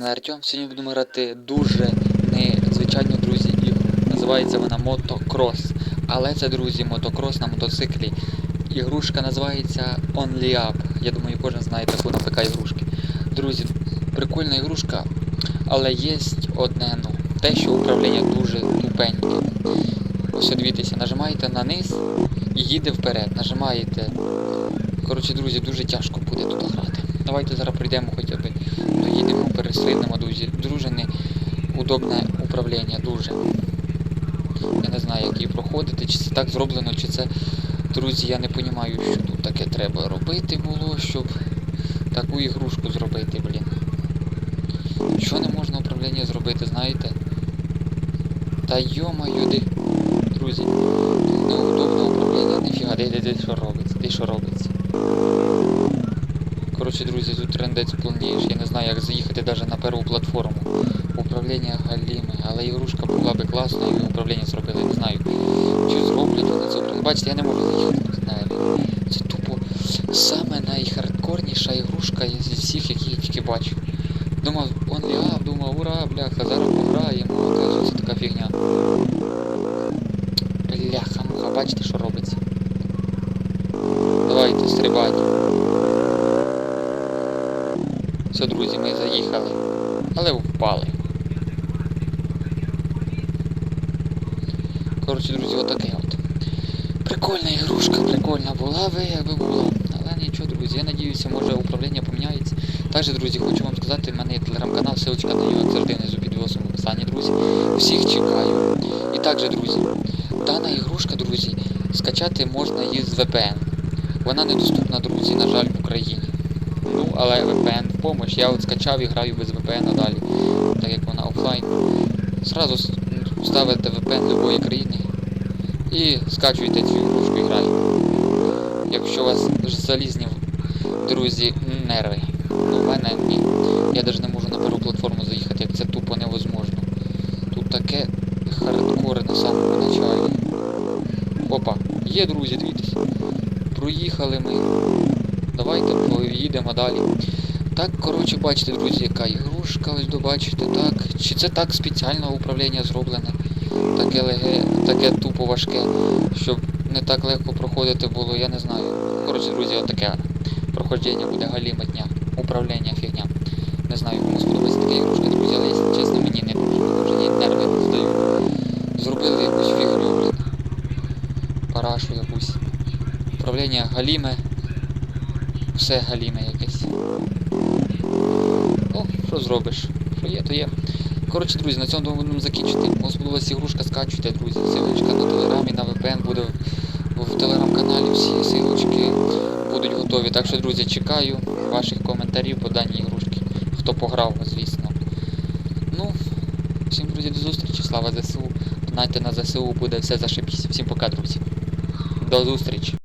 мене Артем. Сьогодні будемо грати дуже незвичайну, друзі, ігру. Називається вона Мотокрос. Але це, друзі, мотокрос на мотоциклі. Ігрушка називається Only Up. Я думаю, кожен знає таку на ПК ігрушки. Друзі, прикольна ігрушка, але є одне ну. Те, що управління дуже тупеньке. Ось дивіться, нажимаєте на низ і їде вперед. Нажимаєте. Коротше, друзі, дуже тяжко буде тут грати. Давайте зараз прийдемо хоча б. Доїдемо, пересліднемо, друзі. Дуже неудобне управління, дуже. Я не знаю, як її проходити, чи це так зроблено, чи це. Друзі, я не розумію, що тут таке треба робити було, щоб таку ігрушку зробити, блін. Що не можна управління зробити, знаєте? Та йо-моє. Друзі, неудобне управління, ніфіга, де, де, де що робиться, де що робиться. Коротше, друзі, тут трендець повнієш. Я не знаю, як заїхати навіть на перву платформу. Управління галіме, але ігрушка була би класна і управління зробили, не знаю. Чи зроблять це управління. Бачите, я не можу заїхати на неї. Це тупо саме найхардкорніша ігрушка зі всіх, які я тільки бачив. Думав, он ліап, думав, ура, бляха, зараз пограємо, оказується така фігня. Бляха, муха, бачите, що робиться. Давайте, стрибайте. Все, друзі, ми заїхали. Але впали. Коротше, друзі, отаке от. Прикольна ігрушка, прикольна була би, якби була. Але нічого, друзі, я надіюся, може управління поміняється. Також, друзі, хочу вам сказати, в мене є телеграм-канал, ссылочка на нього завжди внизу під в описанні, друзі. Всіх чекаю. І також, друзі, дана ігрушка, друзі, скачати можна її з VPN. Вона недоступна, друзі, на жаль, в Україні. Ну, але VPN в помощь. Я от скачав і граю без VPN далі, так як вона офлайн. Зразу ставите VPN любої країни і скачуєте цю ігрушку і граєте. Якщо у вас залізні, друзі, нерви. Ну, в мене ні. Я навіть не можу на першу платформу заїхати, як це тупо невозможно. Тут таке хардкоре на самому началі. Опа, є, друзі, дивіться. Проїхали ми. Давайте поїдемо далі. Так, коротше, бачите, друзі, яка ігрушка, ось добачите, так. Чи це так спеціально управління зроблене? Таке леге, таке тупо важке, щоб не так легко проходити було, я не знаю. Коротше, друзі, отаке проходження буде галіма дня. Управління фігня. Не знаю, кому сподобається така ігрушка, друзі, але якщо чесно, мені не дуже, ні нерви не здають. Зробили якусь фігню, блін. Парашу якусь. Управління галіме. Все галіме якесь. Ну, що зробиш? Що є, то є. Коротше, друзі, на цьому будемо закінчити. Кому сподобалася ігрушка, скачуйте, друзі. Силочка на телеграмі, на VPN буде в, в телеграм-каналі. Всі силочки будуть готові. Так що, друзі, чекаю ваших коментарів по даній ігрушці. Хто пограв, звісно. Ну, всім, друзі, до зустрічі. Слава ЗСУ. Знайте, на ЗСУ буде все зашибісь. Всім пока, друзі. До зустрічі.